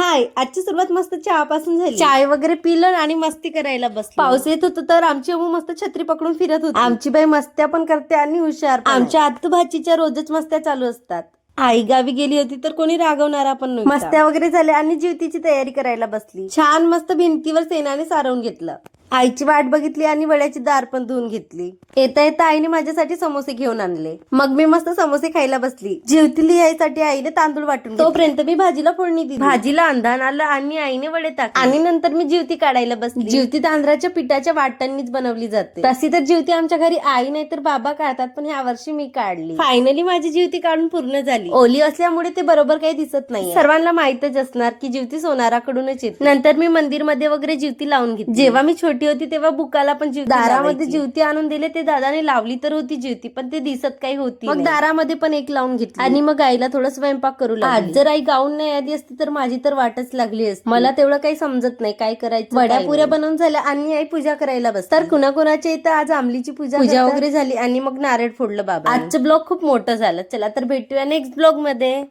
हाय आजची सुरुवात मस्त चहापासून झाली. चाय वगैरे पिलं आणि मस्ती करायला बस पाऊस येत होतं तर आमची अमू मस्त छत्री पकडून फिरत होती. आमची बाई मस्त्या पण करते आणि हुशार. आमच्या आत्तू भाचीच्या रोजच मस्त्या चालू असतात. आई गावी गेली होती तर कोणी रागवणारा पण मस्त्या वगैरे झाल्या आणि जीवतीची तयारी करायला बसली. छान मस्त भिंतीवर सेनाने सारवून घेतलं. आईची वाट बघितली आणि वड्याची दार पण धुवून घेतली. येता येता आईने माझ्यासाठी समोसे घेऊन आणले. मग मी मस्त समोसे खायला बसली. जीवती यायसाठी आईने तांदूळ वाटून तोपर्यंत मी भाजीला फोडणी दिली. भाजीला अंधान आलं आणि आईने वडे टाकले. आणि नंतर मी जीवती काढायला बसली. जीवती तांदळाच्या पिठाच्या वाटांनीच बनवली जाते. तशी तर जीवती आमच्या घरी आई नाही तर बाबा काढतात पण ह्या वर्षी मी काढली. फायनली माझी जीवती काढून पूर्ण झाली. ओली असल्यामुळे ते बरोबर काही दिसत नाही सर्वांना माहितच असणार की जीवती सोनाराकडूनच येते. नंतर मी मंदिरमध्ये वगैरे जीवती लावून घेतली. जेव्हा मी छोटी होती तेव्हा बुकाला पण जीवती दारामध्ये. जीवती आणून दिले. ते दादाने लावली तर होती जीवती पण ते दिसत काही होती मग दारामध्ये पण एक लावून घेतली. आणि मग आईला थोडं स्वयंपाक करू लागली. आज जर आई गाऊन नाही आली असती तर माझी तर वाटच लागली असती. मला तेवढं काही समजत नाही काय करायचं वड्या पुऱ्या बनवून झाल्या आणि आई पूजा करायला बस तर कुणाकुणाच्या इथं आज आमलीची पूजा पूजा वगैरे झाली आणि मग नारळ फोडलं बाबा आजचं ब्लॉग खूप मोठं झालं. चला तर भेटूया नेक्स्ट ब्लॉगमध्ये